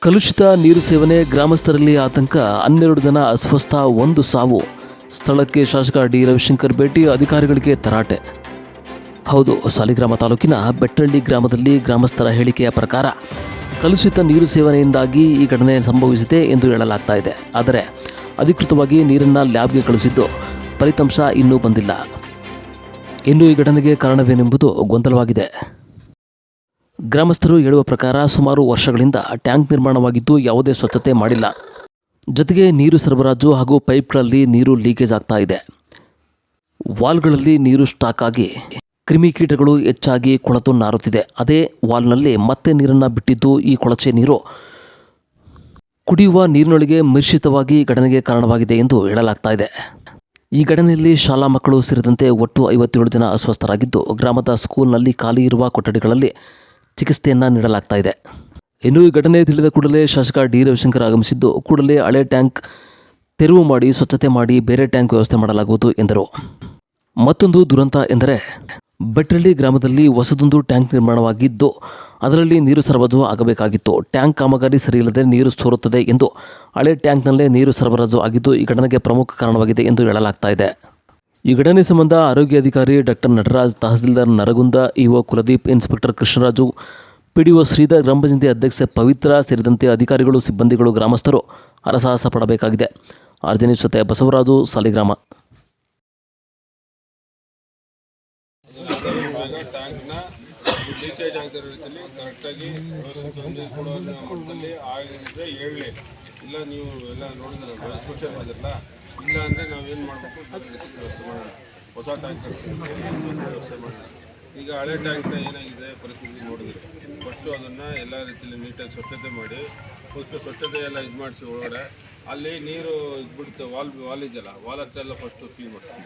ಕಲುಷಿತ ನೀರು ಸೇವನೆ ಗ್ರಾಮಸ್ಥರಲ್ಲಿ ಆತಂಕ. ಹನ್ನೆರಡು ಜನ ಅಸ್ವಸ್ಥ, ಒಂದು ಸಾವು. ಸ್ಥಳಕ್ಕೆ ಶಾಸಕ ಡಿ. ರವಿಶಂಕರ್ ಭೇಟಿ, ಅಧಿಕಾರಿಗಳಿಗೆ ತರಾಟೆ. ಹೌದು, ಸಾಲಿಗ್ರಾಮ ತಾಲೂಕಿನ ಬೆಟ್ಟಳ್ಳಿ ಗ್ರಾಮದಲ್ಲಿ ಗ್ರಾಮಸ್ಥರ ಹೇಳಿಕೆಯ ಪ್ರಕಾರ, ಕಲುಷಿತ ನೀರು ಸೇವನೆಯಿಂದಾಗಿ ಈ ಘಟನೆ ಸಂಭವಿಸಿದೆ ಎಂದು ಹೇಳಲಾಗ್ತಾ ಇದೆ. ಆದರೆ, ಅಧಿಕೃತವಾಗಿ ನೀರನ್ನು ಲ್ಯಾಬ್ಗೆ ಕಳಿಸಿದ್ದು ಫಲಿತಾಂಶ ಇನ್ನೂ ಬಂದಿಲ್ಲ. ಇನ್ನೂ ಈ ಘಟನೆಗೆ ಕಾರಣವೇನೆಂಬುದು ಗೊಂದಲವಾಗಿದೆ. ಗ್ರಾಮಸ್ಥರು ಹೇಳುವ ಪ್ರಕಾರ ಸುಮಾರು ವರ್ಷಗಳಿಂದ ಟ್ಯಾಂಕ್ ನಿರ್ಮಾಣವಾಗಿದ್ದು ಯಾವುದೇ ಸ್ವಚ್ಛತೆ ಮಾಡಿಲ್ಲ. ಜೊತೆಗೆ ನೀರು ಸರಬರಾಜು ಹಾಗೂ ಪೈಪ್ಗಳಲ್ಲಿ ನೀರು ಲೀಕೇಜ್ ಆಗ್ತಾ ಇದೆ. ವಾಲ್ಗಳಲ್ಲಿ ನೀರು ಸ್ಟಾಕ್ ಆಗಿ ಕ್ರಿಮಿಕೀಟಗಳು ಹೆಚ್ಚಾಗಿ ಕೊಳತು ನಾರುತ್ತಿದೆ. ಅದೇ ವಾಲ್ನಲ್ಲಿ ಮತ್ತೆ ನೀರನ್ನು ಬಿಟ್ಟಿದ್ದು ಈ ಕೊಳಚೆ ನೀರು. ಕುಡಿಯುವ ನೀರಿನೊಳಗೆ ಮಿಶ್ರಿತವಾಗಿ ಘಟನೆಗೆ ಕಾರಣವಾಗಿದೆ ಎಂದು ಹೇಳಲಾಗ್ತಾ ಇದೆ. ಈ ಘಟನೆಯಲ್ಲಿ ಶಾಲಾ ಮಕ್ಕಳು ಸೇರಿದಂತೆ ಒಟ್ಟು ಐವತ್ತೇಳು ಜನ ಅಸ್ವಸ್ಥರಾಗಿದ್ದು, ಗ್ರಾಮದ ಸ್ಕೂಲ್ನಲ್ಲಿ ಖಾಲಿ ಇರುವ ಕೊಠಡಿಗಳಲ್ಲಿ ಚಿಕಿತ್ಸೆಯನ್ನು ನೀಡಲಾಗ್ತಾ ಇದೆ. ಇನ್ನು ಈ ಘಟನೆ ತಿಳಿದ ಕೂಡಲೇ ಶಾಸಕ ಡಿ. ರವಿಶಂಕರ್ ಆಗಮಿಸಿದ್ದು, ಕೂಡಲೇ ಹಳೆ ಟ್ಯಾಂಕ್ ತೆರವು ಮಾಡಿ, ಸ್ವಚ್ಛತೆ ಮಾಡಿ ಬೇರೆ ಟ್ಯಾಂಕ್ ವ್ಯವಸ್ಥೆ ಮಾಡಲಾಗುವುದು ಎಂದರು. ಮತ್ತೊಂದು ದುರಂತ ಎಂದರೆ ಬೆಟ್ಟಳ್ಳಿ ಗ್ರಾಮದಲ್ಲಿ ಹೊಸದೊಂದು ಟ್ಯಾಂಕ್ ನಿರ್ಮಾಣವಾಗಿದ್ದು, ಅದರಲ್ಲಿ ನೀರು ಸರಬರಾಜು ಆಗಬೇಕಾಗಿತ್ತು. ಟ್ಯಾಂಕ್ ಕಾಮಗಾರಿ ಸರಿಯಿಲ್ಲದೆ ನೀರು ಸೋರುತ್ತದೆ ಎಂದು, ಹಳೆ ಟ್ಯಾಂಕ್ನಲ್ಲೇ ನೀರು ಸರಬರಾಜು ಆಗಿದ್ದು, ಈ ಘಟನೆಗೆ ಪ್ರಮುಖ ಕಾರಣವಾಗಿದೆ ಎಂದು ಹೇಳಲಾಗ್ತಾ ಇದೆ. ಈ ಘಟನೆ ಸಂಬಂಧ ಆರೋಗ್ಯ ಅಧಿಕಾರಿ doctor Nataraj tahsildar Nargund, EO Kuldeep, inspector Krishnaraju, PDO Shridhar, ಗ್ರಾಮ ಪಂಚಾಯತಿ ಅಧ್ಯಕ್ಷ ಪವಿತ್ರ ಸೇರಿದಂತೆ ಅಧಿಕಾರಿಗಳು, ಸಿಬ್ಬಂದಿಗಳು, ಗ್ರಾಮಸ್ಥರು ಹರಸಾಹಸ ಪಡಬೇಕಾಗಿದೆ. ಆರ್ಜನಿ ಜೊತೆ ಬಸವರಾಜು, ಸಾಲಿಗ್ರಾಮ. ಇಲ್ಲ ಅಂದರೆ ನಾವೇನು ಮಾಡಬೇಕು? ರೀತಿ ವ್ಯವಸ್ಥೆ ಮಾಡೋಣ ಹೊಸ ಟ್ಯಾಂಕ್ ವ್ಯವಸ್ಥೆ ಮಾಡೋಣ ಈಗ ಹಳೆ ಟ್ಯಾಂಕ್ನ ಏನಾಗಿದೆ ಪರಿಸ್ಥಿತಿ ನೋಡಿದ್ರೆ. ಫಸ್ಟು ಅದನ್ನು ಎಲ್ಲ ರೀತಿಯಲ್ಲಿ ನೀಟಾಗಿ ಸ್ವಚ್ಛತೆ ಮಾಡಿ ಫಸ್ಟ್ ಸ್ವಚ್ಛತೆ ಎಲ್ಲ ಇದು ಮಾಡಿಸಿ ಒಳಗಡೆ. ಅಲ್ಲಿ ನೀರು ಇದ್ಬಿಡುತ್ತೆ ವಾಲ್ ವಾಲ್ ಇದೆಯಲ್ಲ ವಾಲ್ ಹತ್ರ ಎಲ್ಲ ಫಸ್ಟು ಕ್ಲೀನ್ ಮಾಡ್ತೀವಿ